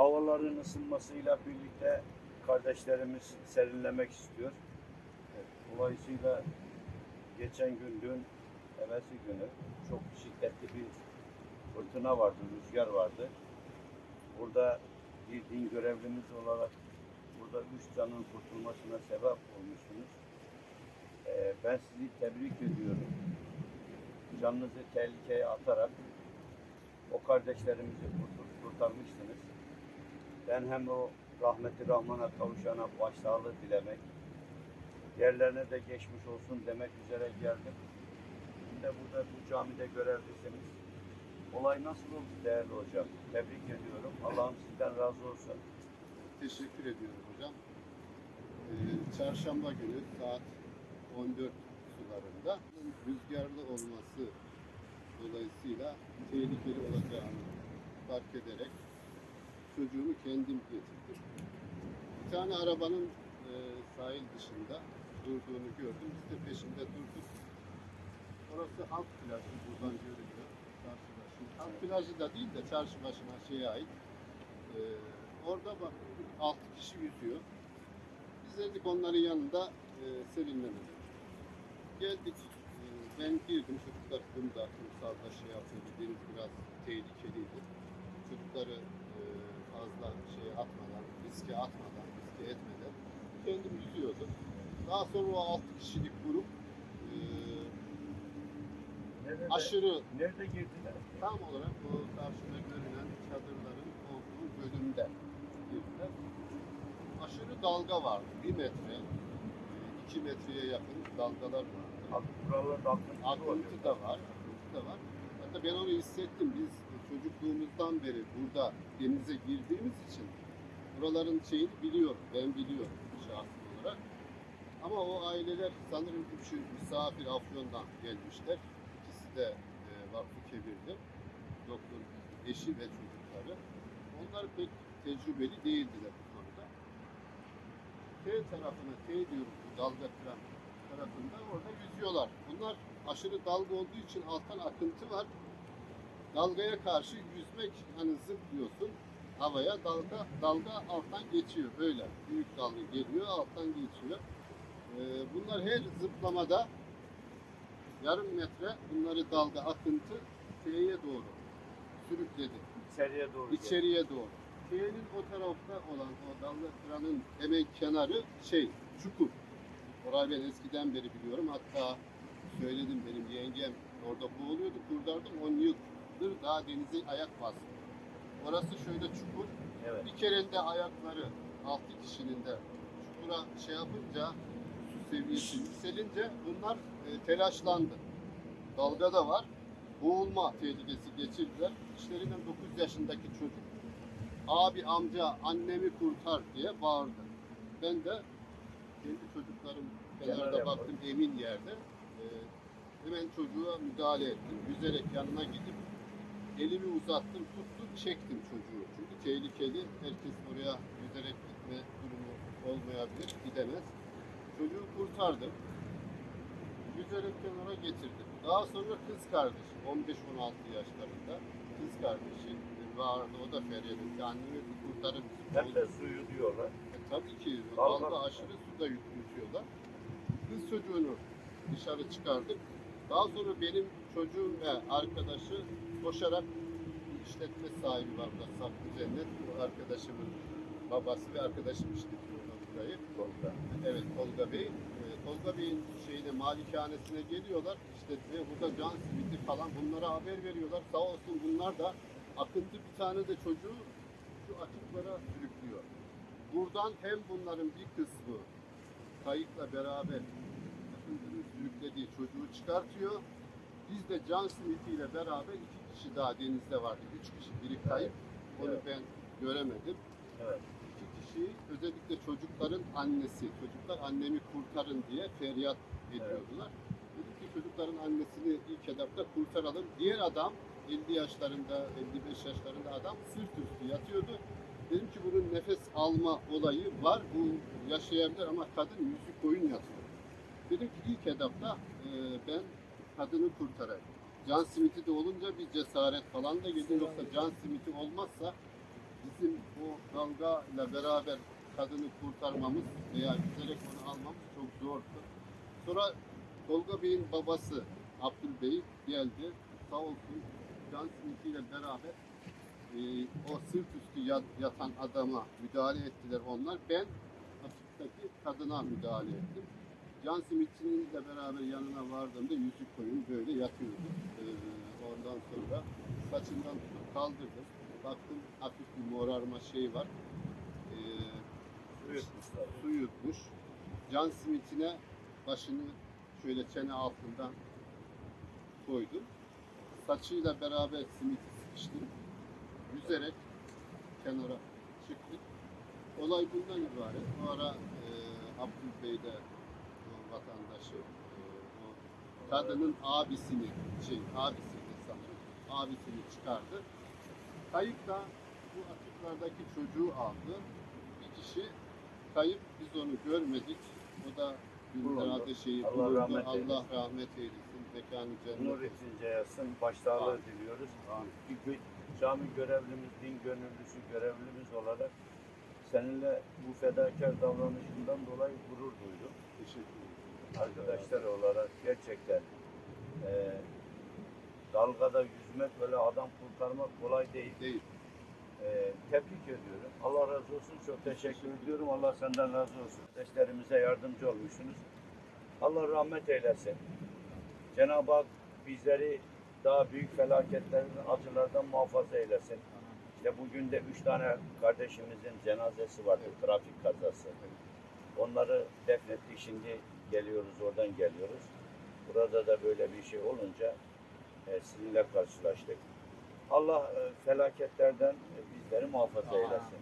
havaların ısınmasıyla birlikte kardeşlerimiz serinlemek istiyor. Dolayısıyla geçen gün dün evvelsi günü çok şiddetli bir fırtına vardı, rüzgar vardı. Burada bir din görevlimiz olarak burada üç canın kurtulmasına sebep olmuşsunuz. Ee, ben sizi tebrik ediyorum. Canınızı tehlikeye atarak o kardeşlerimizi kurtar- kurtarmışsınız. Ben hem o rahmeti Rahman'a kavuşana başsağlığı dilemek, yerlerine de geçmiş olsun demek üzere geldim. Şimdi burada bu camide görevlisiniz. Olay nasıl oldu değerli hocam? Tebrik ediyorum. Allah'ım sizden razı olsun. Teşekkür ediyorum hocam. Ee, çarşamba günü saat 14 sularında rüzgarlı olması dolayısıyla tehlikeli olacağını fark ederek çocuğumu kendim getirdim. Bir tane arabanın e, sahil dışında durduğunu gördüm. Biz de peşinde durduk. Orası halk plajı buradan görülüyor. Çarşı. Halk plajı da değil de çarşı başına şeye ait. Ee, orada bak 6 kişi yüzüyor. Biz dedik onların yanında e, serinlemedik. Geldik. e, ben girdim. Çocuklar kumda, kumsalda şey yapıyordu. Deniz biraz tehlikeliydi. Çocukları e, fazla şey atmadan, riske atmadan, riske etmeden kendim yüzüyordum. Daha sonra o 6 kişilik grup e, Nerede, aşırı nerede girdiler? tam olarak o karşıda görünen çadırların olduğu bölümde girdiler. Aşırı dalga vardı. Bir metre, iki metreye yakın dalgalar vardı. Ak- Buralarda. Akıntı da var, akıntı da var. Hatta ben onu hissettim. Biz çocukluğumuzdan beri burada denize girdiğimiz için buraların şeyini biliyorum. Ben biliyorum şahsi olarak. Ama o aileler sanırım üçü misafir Afyon'dan gelmişler. İkisi de e, Vakfı Kebir'de. Doktor eşi ve çocukları. Onlar pek tecrübeli değildiler bu konuda. T tarafına, T diyoruz bu dalga kıran tarafında orada yüzüyorlar. Bunlar aşırı dalga olduğu için alttan akıntı var. Dalgaya karşı yüzmek hani zıplıyorsun havaya dalga dalga alttan geçiyor böyle. Büyük dalga geliyor alttan geçiyor. Ee, bunlar her zıplamada yarım metre bunları dalga akıntı T'ye doğru sürükledi. İçeriye doğru. İçeriye doğru. T'nin o tarafta olan o dalga kıranın hemen kenarı şey çukur. Orayı ben eskiden beri biliyorum. Hatta söyledim benim yengem orada boğuluyordu. Kurdardım 10 yıldır daha denize ayak bastı. Orası şöyle çukur. Evet. Bir kerende ayakları 6 kişinin de çukura şey yapınca su seviyesi yükselince bunlar e, telaşlandı. Dalga da var. Boğulma tehlikesi geçirdiler. İşlerinden 9 yaşındaki çocuk abi amca annemi kurtar diye bağırdı. Ben de kendi çocuklarım kenarda baktım emin yerde. E, hemen çocuğa müdahale ettim. Yüzerek yanına gidip elimi uzattım, tuttum, çektim çocuğu. Çünkü tehlikeli. Herkes oraya yüzerek gitme durumu olmayabilir, gidemez. Çocuğu kurtardım. Yüzerek kenara getirdim. Daha sonra kız kardeşi, 15-16 yaşlarında kız kardeşi vardı. O da feryat. Annemi? Hem de suyu diyorlar. E, tabii ki Dalga- aşırı suda yut- yutuyorlar. Kız çocuğunu dışarı çıkardık. Daha sonra benim çocuğum ve arkadaşı koşarak işletme sahibi var burada Saklı Cennet. Bu arkadaşımın babası ve arkadaşım işletiyor burayı. Tolga. Evet Tolga Bey. Ee, Tolga Bey'in şeyine malikanesine geliyorlar. İşte ve burada can simidi falan bunlara haber veriyorlar. Sağ olsun bunlar da akıntı bir tane de çocuğu şu açıklara sürüklüyor. Buradan hem bunların bir kısmı kayıkla beraber akıntının sürüklediği çocuğu çıkartıyor. Biz de can simitiyle beraber iki kişi daha denizde vardı. Üç kişi. Biri kayıp. Onu Evet. ben göremedim Evet. iki kişi özellikle çocukların annesi, çocuklar annemi kurtarın diye feryat ediyordular. Dedik ki çocukların annesini ilk etapta kurtaralım. Diğer adam 50 yaşlarında, 55 yaşlarında adam sırt üstü yatıyordu. Dedim ki bunun nefes alma olayı var. Bu yaşayabilir ama kadın yüzü koyun yatıyor. Dedim ki ilk etapta e, ben kadını kurtarayım. Can simiti de olunca bir cesaret falan da geliyor. Yoksa can simiti olmazsa bizim o dalga ile beraber kadını kurtarmamız veya yüzerek onu almamız çok zordu. Sonra Tolga Bey'in babası Abdül Bey geldi. Sağ olsun Can Smith ile beraber e, o sırt üstü yat- yatan adama müdahale ettiler onlar. Ben açıktaki kadına müdahale ettim. Can Smith'in de beraber yanına vardığımda yüzü koyun böyle yatıyordu. Ee, ondan sonra saçından tutup kaldırdım. Baktım hafif bir morarma şey var. Ee, su yutmuş. Can Smith'ine başını şöyle çene altından koydum. Saçıyla beraber Smith'i sıkıştım. Yüzerek kenara çıktık. Olay bundan ibaret. Bu ara e, Abdül Bey de vatandaşı e, o kadının abisini şey abisini sanırım abisini çıkardı. Kayıp da bu atıklardaki çocuğu aldı. Bir kişi kayıp biz onu görmedik. O da. Günler'de şeyi Allah bulundu. rahmet Allah eylesin. rahmet eylesin. Mekanı cennet Nur içince yatsın. Başsağlığı diliyoruz. Cami görevlimiz, din gönüllüsü görevlimiz olarak seninle bu fedakar davranışından dolayı gurur duydum. Teşekkür ederim. Arkadaşlar olarak gerçekten eee dalgada yüzmek böyle adam kurtarmak kolay değil. Değil. Eee, tebrik ediyorum. Allah razı olsun. Çok teşekkür ediyorum. Allah senden razı olsun. Kardeşlerimize yardımcı olmuşsunuz. Allah rahmet eylesin. Cenab-ı Hak bizleri daha büyük felaketlerden, acılardan muhafaza eylesin. İşte bugün de üç tane kardeşimizin cenazesi vardı, trafik kazası. Onları defnettik, şimdi geliyoruz, oradan geliyoruz. Burada da böyle bir şey olunca e, sizinle karşılaştık. Allah e, felaketlerden e, bizleri muhafaza eylesin.